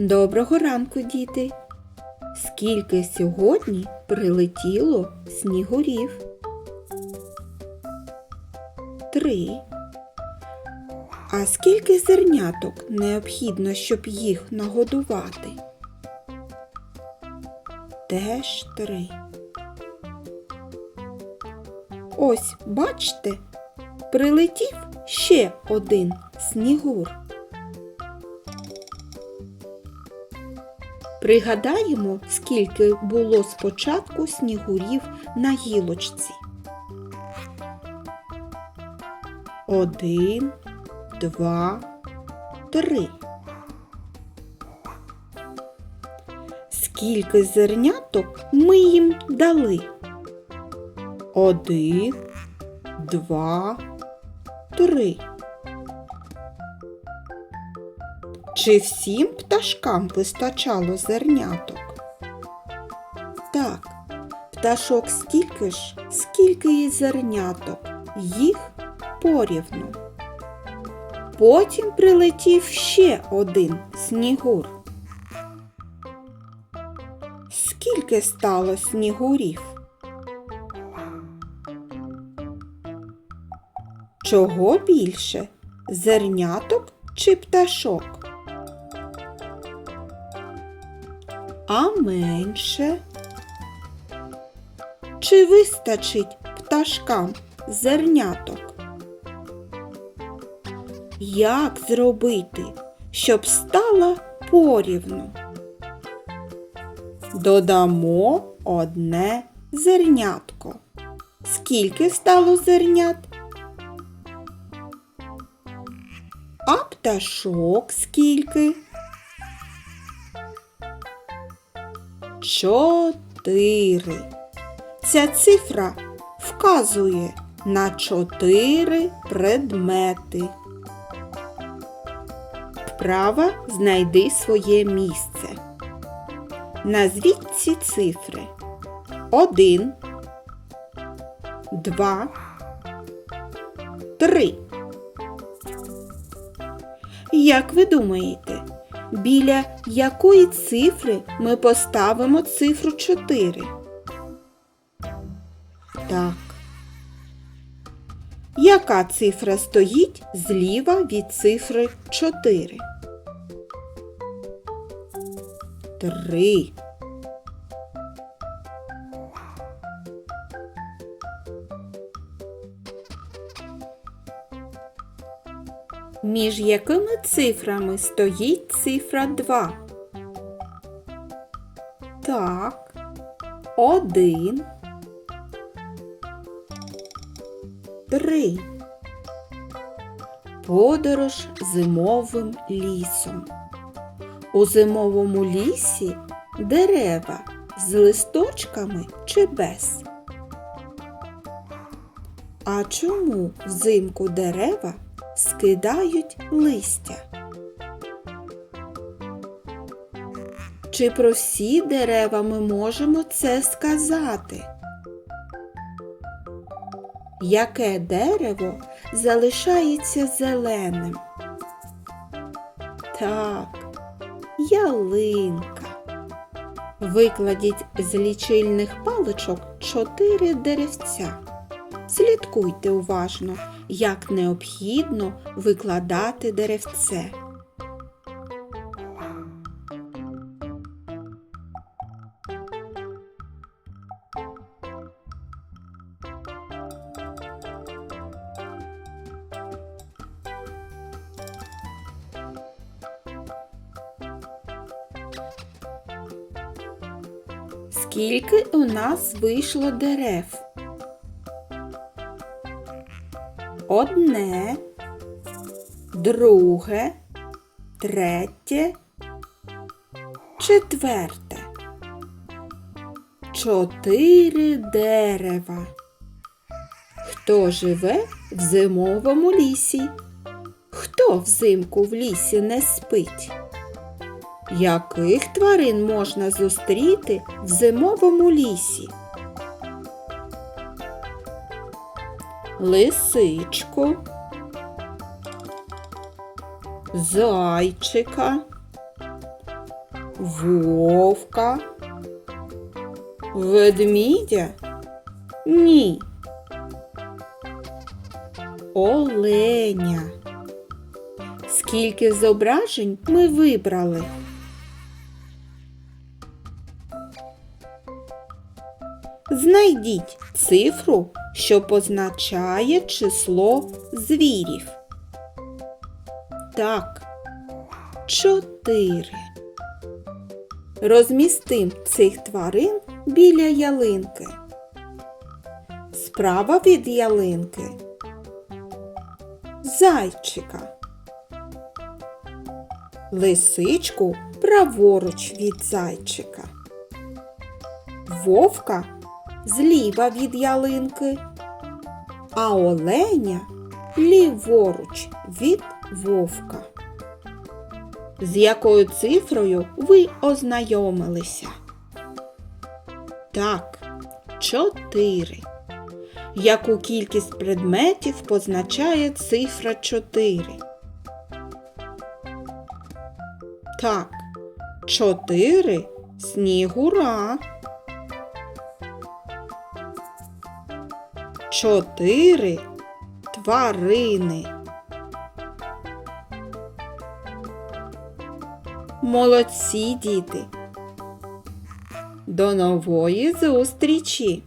Доброго ранку, діти! Скільки сьогодні прилетіло снігурів? Три. А скільки зерняток необхідно, щоб їх нагодувати? Теж три. Ось, бачте, прилетів ще один снігур. Пригадаємо, скільки було спочатку снігурів на гілочці. Один, два, три. Скільки зерняток ми їм дали? Один, два, три. Чи всім пташкам вистачало зерняток? Так, пташок стільки ж, скільки і зерняток, їх порівну. Потім прилетів ще один снігур. Скільки стало снігурів? Чого більше? Зерняток чи пташок? А менше? Чи вистачить пташкам зерняток? Як зробити, щоб стало порівну? Додамо одне зернятко. Скільки стало зернят? А пташок скільки? Чотири. Ця цифра вказує на чотири предмети. Вправа знайди своє місце. Назвіть ці цифри. Один, два, три. Як ви думаєте, біля якої цифри ми поставимо цифру 4? Так. Яка цифра стоїть зліва від цифри 4? Три. Між якими цифрами стоїть цифра 2? Так. Один. Три. Подорож зимовим лісом. У зимовому лісі дерева з листочками чи без. А чому взимку дерева скидають листя? Чи про всі дерева ми можемо це сказати? Яке дерево залишається зеленим? Так, ялинка. Викладіть з лічильних паличок чотири деревця. Слідкуйте уважно, як необхідно викладати деревце. Скільки у нас вийшло дерев? Одне, друге, третє, четверте. Чотири дерева. Хто живе в зимовому лісі? Хто взимку в лісі не спить? Яких тварин можна зустріти в зимовому лісі? Лисичку, зайчика, Вовка. Ведмідя? Ні. Оленя. Скільки зображень ми вибрали? Знайдіть цифру, що позначає число звірів. Так, чотири. Розмістим цих тварин біля ялинки. Справа від ялинки. Зайчика. Лисичку праворуч від зайчика. Вовка зліва від ялинки, а оленя ліворуч від вовка. З якою цифрою ви ознайомилися? Так, чотири. Яку кількість предметів позначає цифра 4? Так, 4 снігура. 4 тварини. Молодці діти. До нової зустрічі!